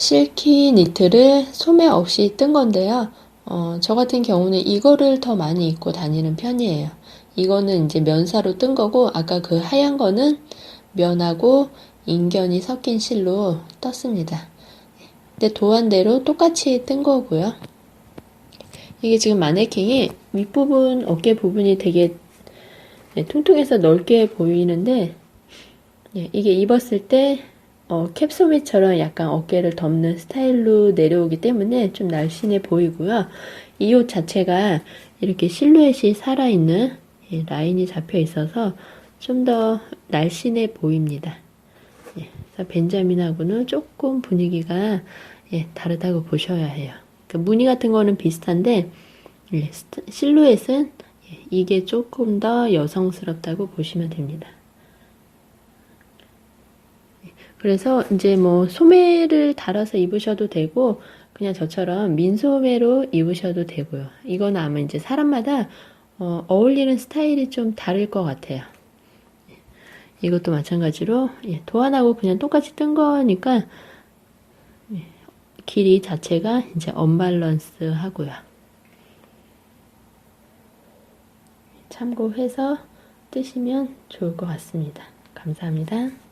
실키 니트를 소매 없이 뜬 건데요. 어, 저 같은 경우는 이거를 더 많이 입고 다니는 편이에요. 이거는 이제 면사로 뜬 거고, 아까 그 하얀 거는 면하고 인견이 섞인 실로 떴습니다. 근데 도안대로 똑같이 뜬 거고요. 이게 지금 마네킹이 윗부분, 어깨 부분이 되게 네, 통통해서 넓게 보이는데, 예, 이게 입었을 때 어, 캡소미처럼 약간 어깨를 덮는 스타일로 내려오기 때문에 좀 날씬해 보이고요. 이 옷 자체가 이렇게 실루엣이 살아있는 예, 라인이 잡혀 있어서 좀 더 날씬해 보입니다. 예, 그래서 벤자민하고는 조금 분위기가 예, 다르다고 보셔야 해요. 그 무늬 같은 거는 비슷한데 예, 실루엣은 예, 이게 조금 더 여성스럽다고 보시면 됩니다. 그래서 이제 뭐 소매를 달아서 입으셔도 되고 그냥 저처럼 민소매로 입으셔도 되고요. 이거는 아마 이제 사람마다 어, 어울리는 스타일이 좀 다를 것 같아요. 이것도 마찬가지로 예, 도안하고 그냥 똑같이 뜬 거니까 예, 길이 자체가 이제 언밸런스 하고요. 참고해서 뜨시면 좋을 것 같습니다. 감사합니다.